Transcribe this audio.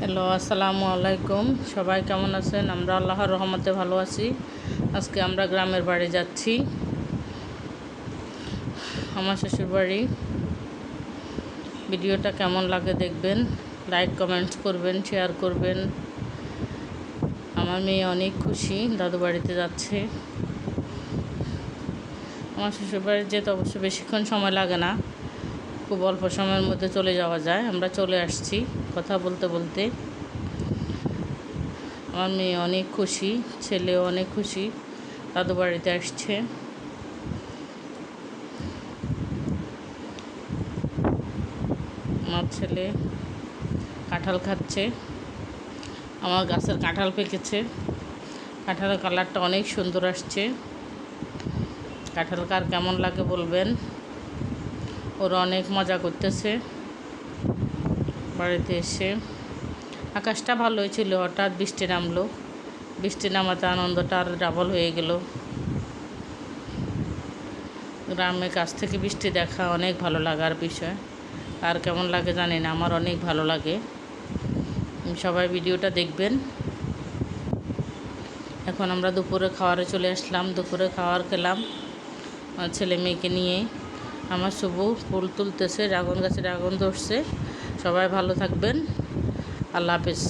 Hello, আসসালামু আলাইকুম। সবাই কেমন আছেন? আমরা আল্লাহর রহমতে ভালো আছি। আজকে আমরা গ্রামের বাড়ি যাচ্ছি। আমার শ্বশুর বাড়ি। ভিডিওটা কেমন লাগে দেখবেন। লাইক, কমেন্টস করবেন, শেয়ার করবেন। আমার মেয়ে অনেক খুশি, দাদু বাড়িতে যাচ্ছে। আমার শ্বশুর বাড়ি যেতে অবশ্য বেশিক্ষণ সময় লাগে না। খুব অল্প সময়ের মধ্যে চলে যাওয়া যায়। আমরা চলে আসছি কথা বলতে বলতে। আমার মেয়ে অনেক খুশি, ছেলেও অনেক খুশি। দাদু বাড়িতে আসছে। আমার ছেলে কাঁঠাল খাচ্ছে। আমার গাছের কাঁঠাল পেকেছে। কাঁঠালের কালারটা অনেক সুন্দর আসছে। কাঁঠাল কার কেমন লাগে বলবেন? ওরা অনেক মজা করতেছে। বাড়িতে এসে। আকাশটা ভালো হয়েছিল হঠাৎ বৃষ্টি নামলো। বৃষ্টি নামাতে আনন্দটা আর ডাবল হয়ে গেল। গ্রামের কাছ থেকে বৃষ্টি দেখা অনেক ভালো লাগার বিষয়। আর কেমন লাগে জানি না, আমার অনেক ভালো লাগে। সবাই ভিডিওটা দেখবেন। এখন আমরা দুপুরে খাওয়ারে চলে আসলাম। দুপুরে খাওয়ার খেলাম। ছেলে মেয়েকে নিয়ে। আমার শুভ ফুল তুলতেছে ড্রাগন গাছে ড্রাগন ধরছে। সবাই ভালো থাকবেন। আল্লাহ হাফিজ।